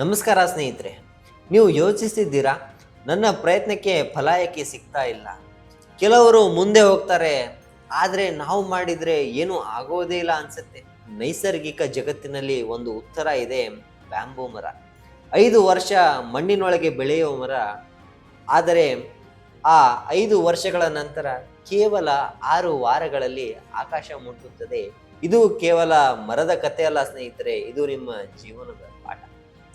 ನಮಸ್ಕಾರ ಸ್ನೇಹಿತರೆ, ನೀವು ಯೋಚಿಸಿದ್ದೀರಾ ನನ್ನ ಪ್ರಯತ್ನಕ್ಕೆ ಫಲ ಏಕೆ ಸಿಗ್ತಾ ಇಲ್ಲ. ಕೆಲವರು ಮುಂದೆ ಹೋಗ್ತಾರೆ, ಆದರೆ ನಾವು ಮಾಡಿದರೆ ಏನೂ ಆಗೋದೇ ಇಲ್ಲ ಅನಿಸುತ್ತೆ. ನೈಸರ್ಗಿಕ ಜಗತ್ತಿನಲ್ಲಿ ಒಂದು ಉತ್ತರ ಇದೆ, ಬ್ಯಾಂಬೂ ಮರ. ಐದು ವರ್ಷ ಮಣ್ಣಿನೊಳಗೆ ಬೆಳೆಯುವ ಮರ, ಆದರೆ ಆ ಐದು ವರ್ಷಗಳ ನಂತರ ಕೇವಲ ಆರು ವಾರಗಳಲ್ಲಿ ಆಕಾಶ ಮುಟ್ಟುತ್ತದೆ. ಇದು ಕೇವಲ ಮರದ ಕಥೆ ಅಲ್ಲ ಸ್ನೇಹಿತರೆ, ಇದು ನಿಮ್ಮ ಜೀವನದ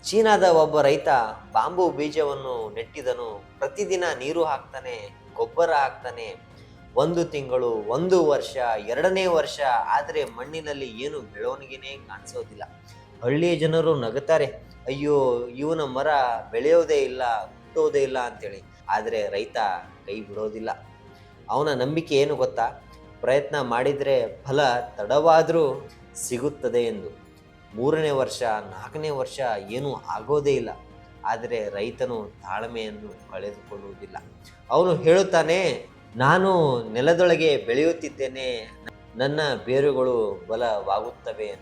ಚೀನಾದ ಒಬ್ಬ ರೈತ ಬಾಂಬು ಬೀಜವನ್ನು ನೆಟ್ಟಿದನು. ಪ್ರತಿದಿನ ನೀರು ಹಾಕ್ತಾನೆ, ಗೊಬ್ಬರ ಹಾಕ್ತಾನೆ. ಒಂದು ತಿಂಗಳು, ಒಂದು ವರ್ಷ, ಎರಡನೇ ವರ್ಷ, ಆದರೆ ಮಣ್ಣಿನಲ್ಲಿ ಏನು ಬೆಳವಣಿಗೆನೇ ಕಾಣಿಸೋದಿಲ್ಲ. ಹಳ್ಳಿಯ ಜನರು ನಗುತ್ತಾರೆ ಅಯ್ಯೋ, ಇವನ ಮರ ಬೆಳೆಯೋದೇ ಇಲ್ಲ, ಹುಟ್ಟೋದೇ ಇಲ್ಲ ಅಂತೇಳಿ. ಆದರೆ ರೈತ ಕೈ ಬಿಡೋದಿಲ್ಲ. ಅವನ ನಂಬಿಕೆ ಏನು ಗೊತ್ತಾ? ಪ್ರಯತ್ನ ಮಾಡಿದರೆ ಫಲ ತಡವಾದರೂ ಸಿಗುತ್ತದೆ ಎಂದು. ಮೂರನೇ ವರ್ಷ, ನಾಲ್ಕನೇ ವರ್ಷ ಏನೂ ಆಗೋದೇ ಇಲ್ಲ. ಆದರೆ ರೈತನು ತಾಳ್ಮೆಯನ್ನು ಕಳೆದುಕೊಳ್ಳುವುದಿಲ್ಲ. ಅವನು ಹೇಳುತ್ತಾನೆ, ನಾನು ನೆಲದೊಳಗೆ ಬೆಳೆಯುತ್ತಿದ್ದೇನೆ. ನನ್ನ ಬೇರುಗಳು ಬಲವಾಗುತ್ತವೆ.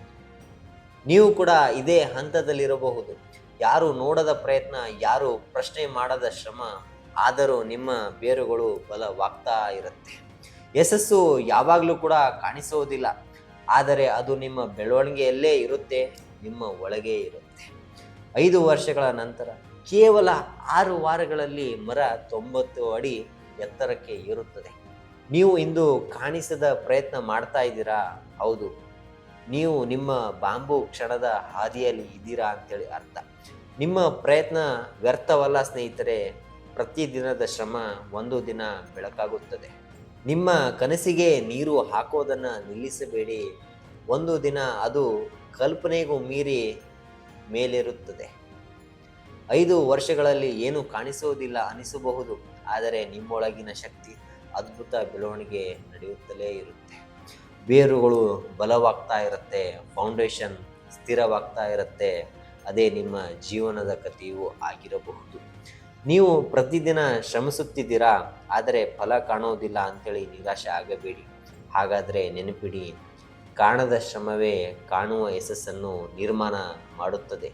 ನೀವು ಕೂಡ ಇದೇ ಹಂತದಲ್ಲಿರಬಹುದು. ಯಾರು ನೋಡದ ಪ್ರಯತ್ನ, ಯಾರು ಪ್ರಶ್ನೆ ಮಾಡದ ಶ್ರಮ, ಆದರೂ ನಿಮ್ಮ ಬೇರುಗಳು ಬಲವಾಗ್ತಾ ಇರುತ್ತೆ. ಯಶಸ್ಸು ಯಾವಾಗಲೂ ಕೂಡ ಕಾಣಿಸುವುದಿಲ್ಲ ಆದರೆ ಅದು ನಿಮ್ಮ ಬೆಳವಣಿಗೆಯಲ್ಲೇ ಇರುತ್ತೆ, ನಿಮ್ಮ ಒಳಗೆ ಇರುತ್ತೆ. ಐದು ವರ್ಷಗಳ ನಂತರ ಕೇವಲ ಆರು ವಾರಗಳಲ್ಲಿ ಮರ ತೊಂಬತ್ತು ಅಡಿ ಎತ್ತರಕ್ಕೆ ಇರುತ್ತದೆ ನೀವು ಇಂದು ಕಾಣಿಸದ ಪ್ರಯತ್ನ ಮಾಡ್ತಾ ಇದ್ದೀರಾ? ಹೌದು. ನೀವು ನಿಮ್ಮ ಬಾಂಬು ಕ್ಷಣದ ಹಾದಿಯಲ್ಲಿ ಇದ್ದೀರಾ ಅಂತೇಳಿ ಅರ್ಥ. ನಿಮ್ಮ ಪ್ರಯತ್ನ ವ್ಯರ್ಥವಲ್ಲ ಸ್ನೇಹಿತರೆ, ಪ್ರತಿದಿನದ ಶ್ರಮ ಒಂದು ದಿನ ಬೆಳಕಾಗುತ್ತದೆ. ನಿಮ್ಮ ಕನಸಿಗೆ ನೀರು ಹಾಕೋದನ್ನು ನಿಲ್ಲಿಸಬೇಡಿ. ಒಂದು ದಿನ ಅದು ಕಲ್ಪನೆಗೂ ಮೀರಿ ಮೇಲಿರುತ್ತದೆ. ಐದು ವರ್ಷಗಳಲ್ಲಿ ಏನು ಕಾಣಿಸೋದಿಲ್ಲ ಅನಿಸಬಹುದು, ಆದರೆ ನಿಮ್ಮೊಳಗಿನ ಶಕ್ತಿ ಅದ್ಭುತ ಬೆಳವಣಿಗೆ ನಡೆಯುತ್ತಲೇ ಇರುತ್ತೆ. ಬೇರುಗಳು ಬಲವಾಗ್ತಾ ಇರುತ್ತೆ ಫೌಂಡೇಶನ್ ಸ್ಥಿರವಾಗ್ತಾ ಇರುತ್ತೆ, ಅದೇ ನಿಮ್ಮ ಜೀವನದ ಕಥೆಯೂ ಆಗಿರಬಹುದು. ನೀವು ಪ್ರತಿದಿನ ಶ್ರಮಿಸುತ್ತಿದ್ದೀರಾ? ಆದರೆ ಫಲ ಕಾಣೋದಿಲ್ಲ ಅಂಥೇಳಿ ನಿರಾಶೆ ಆಗಬೇಡಿ. ಹಾಗಾದರೆ ನೆನಪಿಡಿ, ಕಾಣದ ಶ್ರಮವೇ ಕಾಣುವ ಯಶಸ್ಸನ್ನು ನಿರ್ಮಾಣ ಮಾಡುತ್ತದೆ.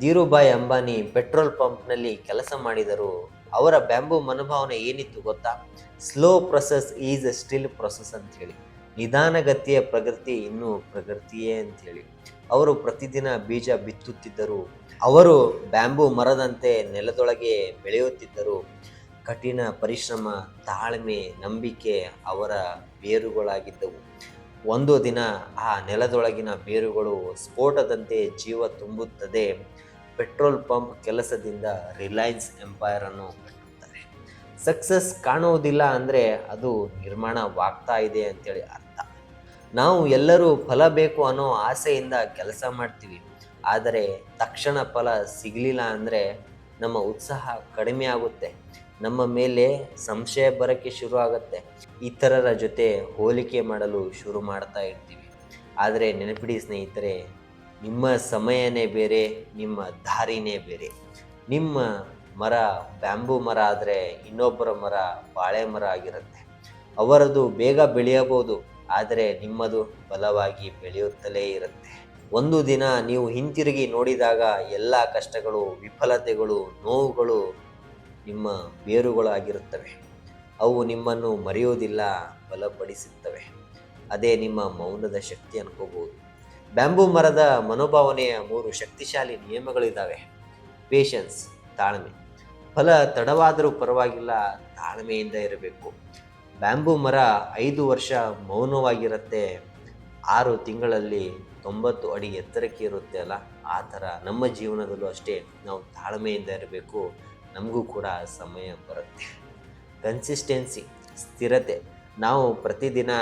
ಧೀರುಭಾಯ್ ಅಂಬಾನಿ ಪೆಟ್ರೋಲ್ ಪಂಪ್ನಲ್ಲಿ ಕೆಲಸ ಮಾಡಿದರು ಅವರ ಬ್ಯಾಂಬು ಮನೋಭಾವನೆ ಏನಿತ್ತು ಗೊತ್ತಾ? Slow process is still process ಅಂತ ಹೇಳಿ ನಿಧಾನಗತಿಯ ಪ್ರಗತಿ ಇನ್ನೂ ಪ್ರಗತಿಯೇ ಅಂತೇಳಿ. ಅವರು ಪ್ರತಿದಿನ ಬೀಜ ಬಿತ್ತುತ್ತಿದ್ದರು. ಅವರು ಬ್ಯಾಂಬೂ ಮರದಂತೆ ನೆಲದೊಳಗೆ ಬೆಳೆಯುತ್ತಿದ್ದರು. ಕಠಿಣ ಪರಿಶ್ರಮ, ತಾಳ್ಮೆ, ನಂಬಿಕೆ ಅವರ ಬೇರುಗಳಾಗಿದ್ದವು. ಒಂದು ದಿನ ಆ ನೆಲದೊಳಗಿನ ಬೇರುಗಳು ಸ್ಫೋಟದಂತೆ ಜೀವ ತುಂಬುತ್ತದೆ. ಪೆಟ್ರೋಲ್ ಪಂಪ್ ಕೆಲಸದಿಂದ ರಿಲಯನ್ಸ್ ಎಂಪೈರನ್ನು ಕಟ್ಟುತ್ತಾರೆ. ಸಕ್ಸಸ್ ಕಾಣುವುದಿಲ್ಲ ಅಂದರೆ ಅದು ನಿರ್ಮಾಣವಾಗ್ತಾ ಇದೆ ಅಂತೇಳಿ ಅರ್ಥ ನಾವು ಎಲ್ಲರೂ ಫಲ ಬೇಕು ಅನ್ನೋ ಆಸೆಯಿಂದ ಕೆಲಸ ಮಾಡ್ತೀವಿ. ಆದರೆ ತಕ್ಷಣ ಫಲ ಸಿಗಲಿಲ್ಲ ಅಂದರೆ ನಮ್ಮ ಉತ್ಸಾಹ ಕಡಿಮೆ ಆಗುತ್ತೆ. ನಮ್ಮ ಮೇಲೆ ಸಂಶಯ ಬರೋಕ್ಕೆ ಶುರು ಆಗುತ್ತೆ. ಇತರರ ಜೊತೆ ಹೋಲಿಕೆ ಮಾಡಲು ಶುರು ಮಾಡ್ತಾ ಇರ್ತೀವಿ. ಆದರೆ ನೆನಪಿಡಿ ಸ್ನೇಹಿತರೆ, ನಿಮ್ಮ ಸಮಯನೇ ಬೇರೆ, ನಿಮ್ಮ ದಾರಿನೇ ಬೇರೆ. ನಿಮ್ಮ ಮರ ಬ್ಯಾಂಬೂ ಮರ ಆದರೆ ಇನ್ನೊಬ್ಬರ ಮರ ಬಾಳೆ ಮರ ಆಗಿರುತ್ತೆ. ಅವರದು ಬೇಗ ಬೆಳೆಯಬಹುದು. ಆದರೆ ನಿಮ್ಮದು ಬಲವಾಗಿ ಬೆಳೆಯುತ್ತಲೇ ಇರುತ್ತೆ. ಒಂದು ದಿನ ನೀವು ಹಿಂತಿರುಗಿ ನೋಡಿದಾಗ ಎಲ್ಲ ಕಷ್ಟಗಳು, ವಿಫಲತೆಗಳು, ನೋವುಗಳು ನಿಮ್ಮ ಬೇರುಗಳಾಗಿರುತ್ತವೆ. ಅವು ನಿಮ್ಮನ್ನು ಮರೆಯುವುದಿಲ್ಲ, ಬಲಪಡಿಸುತ್ತವೆ. ಅದೇ ನಿಮ್ಮ ಮೌನದ ಶಕ್ತಿ ಅನ್ಕೋಬಹುದು. ಬ್ಯಾಂಬೂ ಮರದ ಮನೋಭಾವನೆಯ ಮೂರು ಶಕ್ತಿಶಾಲಿ ನಿಯಮಗಳಿದ್ದಾವೆ ಪೇಷನ್ಸ್ ತಾಳ್ಮೆ. ಫಲ ತಡವಾದರೂ ಪರವಾಗಿಲ್ಲ, ತಾಳ್ಮೆಯಿಂದ ಇರಬೇಕು. ಬ್ಯಾಂಬೂ ಮರ ಐದು ವರ್ಷ ಮೌನವಾಗಿರುತ್ತೆ. ಆರು ತಿಂಗಳಲ್ಲಿ ತೊಂಬತ್ತು ಅಡಿ ಎತ್ತರಕ್ಕೆ ಇರುತ್ತೆ ಅಲ್ಲ? ಆ ಥರ ನಮ್ಮ ಜೀವನದಲ್ಲೂ ಅಷ್ಟೇ ನಾವು ತಾಳ್ಮೆಯಿಂದ ಇರಬೇಕು. ನಮಗೂ ಕೂಡ ಸಮಯ ಬರುತ್ತೆ. ಕನ್ಸಿಸ್ಟೆನ್ಸಿ ಸ್ಥಿರತೆ. ನಾವು ಪ್ರತಿದಿನ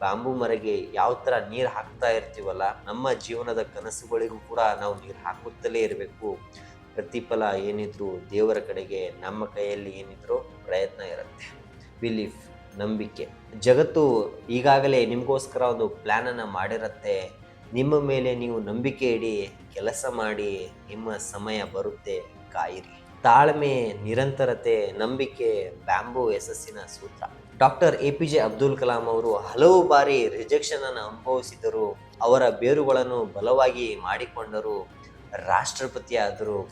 ಬಾಂಬು ಮರಗೆ ಯಾವ ಥರ ನೀರು ಹಾಕ್ತಾ ಇರ್ತೀವಲ್ಲ, ನಮ್ಮ ಜೀವನದ ಕನಸುಗಳಿಗೂ ಕೂಡ ನಾವು ನೀರು ಹಾಕುತ್ತಲೇ ಇರಬೇಕು. ಪ್ರತಿಫಲ ಏನಿದ್ರು ದೇವರ ಕಡೆಗೆ, ನಮ್ಮ ಕೈಯಲ್ಲಿ ಏನಿದ್ರು ಪ್ರಯತ್ನ ಇರುತ್ತೆ. ಬಿಲೀಫ್ ನಂಬಿಕೆ. ಜಗತ್ತು ಈಗಾಗಲೇ ನಿಮಗೋಸ್ಕರ ಒಂದು ಪ್ಲ್ಯಾನನ್ನು ಮಾಡಿರುತ್ತೆ. ನಿಮ್ಮ ಮೇಲೆ ನೀವು ನಂಬಿಕೆ ಇಡಿ, ಕೆಲಸ ಮಾಡಿ, ನಿಮ್ಮ ಸಮಯ ಬರುತ್ತೆ, ಕಾಯಿರಿ. ತಾಳ್ಮೆ, ನಿರಂತರತೆ, ನಂಬಿಕೆ, ಬ್ಯಾಂಬು ಯಶಸ್ಸಿನ ಸೂತ್ರ. Doctor A P J Abdul Kalam ಅವರು ಹಲವು ಬಾರಿ ರಿಜೆಕ್ಷನ್ ಅನ್ನು ಅನುಭವಿಸಿದರು ಅವರ ಬೇರುಗಳನ್ನು ಬಲವಾಗಿ ಮಾಡಿಕೊಂಡರು. ರಾಷ್ಟ್ರಪತಿ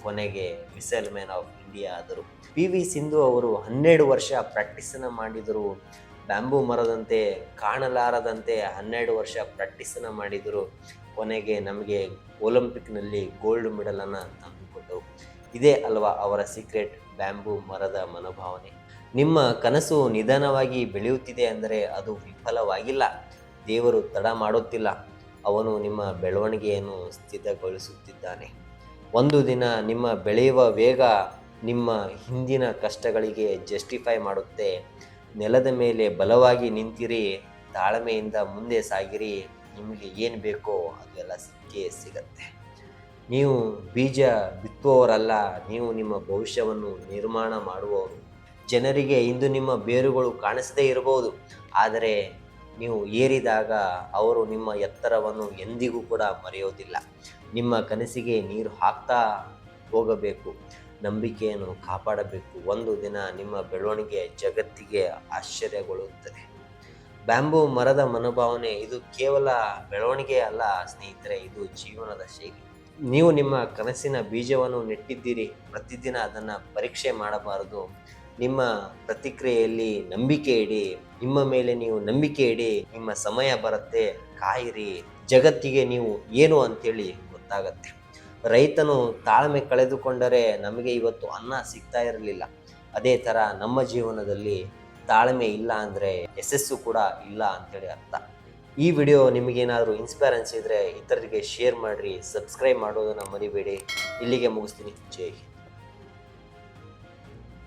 ಕೊನೆಗೆ, ಮಿಸೈಲ್ ಮ್ಯಾನ್ ಆಫ್ ಆದರು. ಪಿ ವಿ ಸಿಂಧು ಅವರು ಹನ್ನೆರಡು ವರ್ಷ ಪ್ರಾಕ್ಟೀಸನ್ನು ಮಾಡಿದರು. ಬ್ಯಾಂಬೂ ಮರದಂತೆ, ಕಾಣಲಾರದಂತೆ ಹನ್ನೆರಡು ವರ್ಷ ಪ್ರಾಕ್ಟೀಸನ್ನು ಮಾಡಿದರು. ಕೊನೆಗೆ ನಮಗೆ ಒಲಿಂಪಿಕ್ನಲ್ಲಿ ಗೋಲ್ಡ್ ಮೆಡಲನ್ನು ತಂದುಕೊಟ್ಟವು ಇದೇ ಅಲ್ವಾ ಅವರ ಸೀಕ್ರೆಟ್ ಬ್ಯಾಂಬೂ ಮರದ ಮನೋಭಾವನೆ? ನಿಮ್ಮ ಕನಸು ನಿಧಾನವಾಗಿ ಬೆಳೆಯುತ್ತಿದೆ ಅಂದರೆ ಅದು ವಿಫಲವಾಗಿಲ್ಲ. ದೇವರು ತಡ ಮಾಡುತ್ತಿಲ್ಲ. ಅವನು ನಿಮ್ಮ ಬೆಳವಣಿಗೆಯನ್ನು ಸ್ಥಿತಗೊಳಿಸುತ್ತಿದ್ದಾನೆ. ಒಂದು ದಿನ ನಿಮ್ಮ ಬೆಳೆಯುವ ವೇಗ ನಿಮ್ಮ ಹಿಂದಿನ ಕಷ್ಟಗಳಿಗೆ ಜಸ್ಟಿಫೈ ಮಾಡುತ್ತೆ. ನೆಲದ ಮೇಲೆ ಬಲವಾಗಿ ನಿಂತಿರಿ, ತಾಳ್ಮೆಯಿಂದ ಮುಂದೆ ಸಾಗಿರಿ, ನಿಮಗೆ ಏನು ಬೇಕೋ ಅದೆಲ್ಲ ಸಿಕ್ಕೇ ಸಿಗತ್ತೆ. ನೀವು ಬೀಜ ಬಿತ್ತುವವರಲ್ಲ, ನೀವು ನಿಮ್ಮ ಭವಿಷ್ಯವನ್ನು ನಿರ್ಮಾಣ ಮಾಡುವವರು. ಜನರಿಗೆ ಇಂದು ನಿಮ್ಮ ಬೇರುಗಳು ಕಾಣಿಸದೇ ಇರಬಹುದು, ಆದರೆ ನೀವು ಏರಿದಾಗ ಅವರು ನಿಮ್ಮ ಎತ್ತರವನ್ನು ಎಂದಿಗೂ ಕೂಡ ಮರೆಯೋದಿಲ್ಲ. ನಿಮ್ಮ ಕನಸಿಗೆ ನೀರು ಹಾಕ್ತಾ ಹೋಗಬೇಕು. ನಂಬಿಕೆಯನ್ನು ಕಾಪಾಡಬೇಕು. ಒಂದು ದಿನ ನಿಮ್ಮ ಬೆಳವಣಿಗೆ ಜಗತ್ತಿಗೆ ಆಶ್ಚರ್ಯಗೊಳ್ಳುತ್ತದೆ. ಬ್ಯಾಂಬೂ ಮರದ ಮನೋಭಾವನೆ, ಇದು ಕೇವಲ ಬೆಳವಣಿಗೆ ಅಲ್ಲ ಸ್ನೇಹಿತರೆ, ಇದು ಜೀವನದ ಶೈಲಿ. ನೀವು ನಿಮ್ಮ ಕನಸಿನ ಬೀಜವನ್ನು ನೆಟ್ಟಿದ್ದೀರಿ, ಪ್ರತಿದಿನ ಅದನ್ನು ಪರೀಕ್ಷೆ ಮಾಡಬಾರದು. ನಿಮ್ಮ ಪ್ರತಿಕ್ರಿಯೆಯಲ್ಲಿ ನಂಬಿಕೆ ಇಡಿ, ನಿಮ್ಮ ಮೇಲೆ ನೀವು ನಂಬಿಕೆ ಇಡಿ, ನಿಮ್ಮ ಸಮಯ ಬರುತ್ತೆ, ಕಾಯಿರಿ. ಜಗತ್ತಿಗೆ ನೀವು ಏನು ಅಂತೇಳಿ ಗೊತ್ತಾಗತ್ತೆ. ರೈತನು ತಾಳ್ಮೆ ಕಳೆದುಕೊಂಡರೆ ನಮಗೆ ಇವತ್ತು ಅನ್ನ ಸಿಗ್ತಾ ಇರಲಿಲ್ಲ. ಅದೇ ಥರ ನಮ್ಮ ಜೀವನದಲ್ಲಿ ತಾಳ್ಮೆ ಇಲ್ಲ ಅಂದರೆ ಯಶಸ್ಸು ಕೂಡ ಇಲ್ಲ ಅಂತೇಳಿ ಅರ್ಥ. ಈ ವಿಡಿಯೋ ನಿಮಗೇನಾದರೂ ಇನ್ಸ್ಪೈರ್ ಅನಿಸಿದರೆ ಇತರರಿಗೆ ಶೇರ್ ಮಾಡಿರಿ ಸಬ್ಸ್ಕ್ರೈಬ್ ಮಾಡೋದನ್ನು ಮರಿಬೇಡಿ. ಇಲ್ಲಿಗೆ ಮುಗಿಸ್ತೀನಿ. ಜೈ